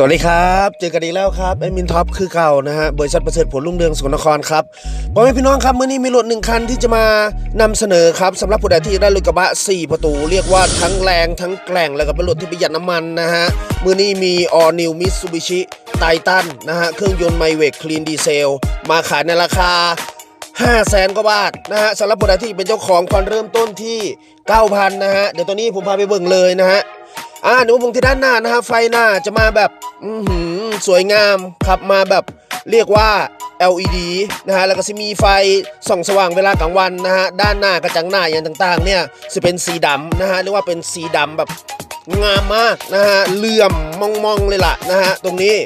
สวัสดีครับ เจอกันอีกแล้วครับแอดมินท็อปคือเก่านะฮะบริษัทประเสริฐผลรุ่งเรืองสกลนครครับพ่อแม่พี่น้องครับเมื่อนี้มีรถหนึ่งคันที่จะมานำเสนอครับสำหรับผู้ใดที่ได้รถกระบะ 4 ประตู เรียกว่าทั้งแรงทั้งแกร่งแล้วก็เป็นรถที่ประหยัดน้ำมันนะฮะเมื่อนี้มี All New Mitsubishi Titan นะฮะเครื่องยนต์ไมเวกคลีนดีเซลมาขายในราคา5แสนกว่าบาทนะฮะสำหรับผู้ใดที่เป็นเจ้าของผ่อนเริ่มต้นที่ 9,000นะฮะเดี๋ยวตัวนี้ผมพาไปเบิ่งเลยนะฮะ อ่าเดี๋ยวผมที่ด้านหน้านะฮะไฟหน้าจะมาแบบอือหือสวยงามขับมาแบบเรียกว่า LED นะฮะแล้วก็จะมีไฟส่องสว่างเวลากลางวันนะฮะด้านหน้ากระจังหน้าอย่างต่างๆ เนี่ยจะเป็นสีดำนะฮะเรียกว่าเป็นสีดำแบบงามมากนะฮะเหลื่อมมองๆเลยล่ะนะฮะตรงนี้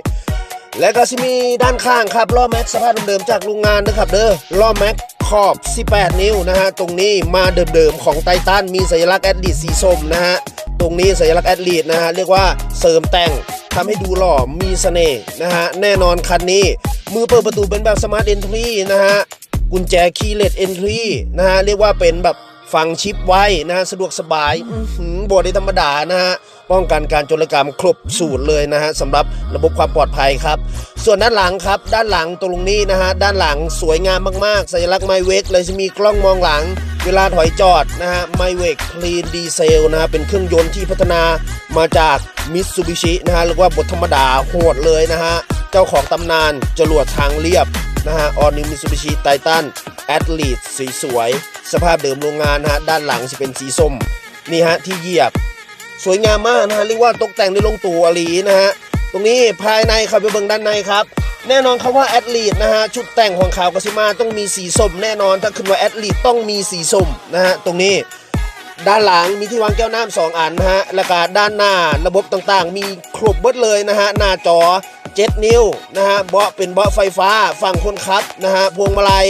และก็จะมีด้านข้างครับล้อแม็กสภาพเดิมๆจากโรงงานนะครับเด้อล้อแม็กขอบ 18 นิ้วนะฮะตรงนี้มาเดิมๆของไททันมีสัญลักษณ์แอดลีดสีส้มนะฮะ ตรงนี้สัญลักษณ์แอดลีดนะฮะเรียกว่าเสริมแต่งทำให้ดูหล่อมีเสน่ห์นะฮะแน่นอนคันนี้ มือเปิดประตูเป็นแบบสมาร์ทเอนทรีนะฮะกุญแจคีย์เลสเอนทรีนะฮะเรียกว่าเป็นแบบฝังชิปไว้นะฮะสะดวกสบายบอดได้ธรรมดานะฮะ ป้องกันการโจรกรรมครบสูตรเลยนะฮะสำหรับระบบความปลอดภัยครับ ส่วนด้านหลังครับ ด้านหลังตรงนี้นะฮะด้านหลังสวยงามมากๆ สัญลักษณ์ไมเวกเลยจะมีกล้องมองหลัง เวลาถอยจอดนะฮะไมเวกคลีนดีเซลนะฮะเป็นเครื่องยนต์ที่พัฒนามาจากมิตซูบิชินะฮะเรียกว่าบทธรรมดาโหดเลยนะฮะเจ้าของตำนานจรวดทางเรียบนะฮะออนิมิซูบิชิไททันแอดลีดสีสวยๆสภาพเดิมโรงงานนะฮะด้านหลังจะเป็นสีส้ม นี่ฮะที่เหยียบ สวยงามมากนะฮะเรียกว่าตกแต่งได้ลงตัวอลีนะฮะตรงนี้ภายในครับไปเบิ่งด้านในครับแน่นอนครับว่าแอดลีดนะฮะชุดแต่งของขาวกสิมาต้องมีสีส้มแน่นอนถ้าขึ้นว่าแอดลีดต้องมีสีส้มนะฮะตรงนี้ด้านหลังมีที่วางแก้วน้ำสองอันนะฮะแล้วก็ด้านหน้าระบบต่างๆ มีครบเบิดเลยนะฮะหน้าจอ 7 นิ้วนะฮะเบาะเป็นเบาะไฟฟ้าฝั่งคนขับนะฮะพวงมาลัย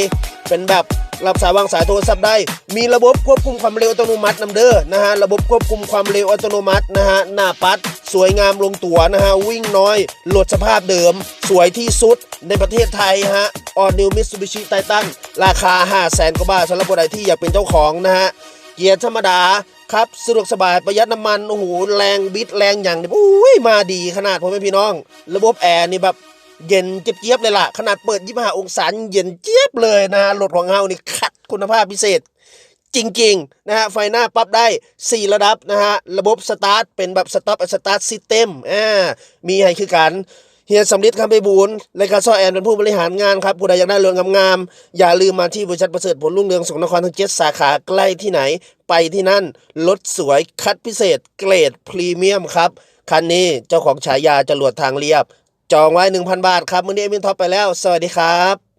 เป็นแบบ รับสายวางสายโทรศัพท์ได้ มีระบบควบคุมความเร็วอัตโนมัตินำเด้อนะฮะระบบควบคุมความเร็วอัตโนมัตินะฮะหน้าปัด สวยงามลงตัวนะฮะวิ่งน้อยโหลดสภาพเดิม สวยที่สุดในประเทศไทยฮะออนิวมิตซูบิชิไททันราคา 5 0 0แสนกว่าบาทสำหรับผู้ใดที่อยากเป็นเจ้าของนะฮะเกียร์ธรรมดาครับสะดวกสบายประหยัดน้ำมันโอ้โหแรงบิดแรงอย่างนี้อุ้ยมาดีขนาดพ่อแม่พี่น้อง ระบบแอร์นี่แบบ เย็นเจี๊ยบเลยล่ะ ขนาดเปิด25องศาเย็นเจี๊ยบเลยนะฮะรถของเฮานี่คัดคุณภาพพิเศษ จริงๆนะฮะไฟหน้าปรับได้ 4 ระดับนะฮะ ระบบสตาร์ทเป็นแบบสต็อปสตาร์ทซิสเต็มอ่ามีให้คือกันเฮียสำลิดคำไปบูลรายการซ่อแอนเป็นผู้บริหารงานครับผู้ใดอยากได้เรืองงามๆอย่าลืมมาที่บริษัทประเสริฐผลรุ่งเรืองสกลนครทั้งเจ็ดสาขาใกล้ที่ไหน ไปที่นั่นรถสวยคัดพิเศษ เกรดพรีเมียมครับ คันนี้เจ้าของฉายาจรวดทางเรียบ จองไว้ 1,000 บาทครับมื้อนี้เอมินท็อปไปแล้ว สวัสดีครับ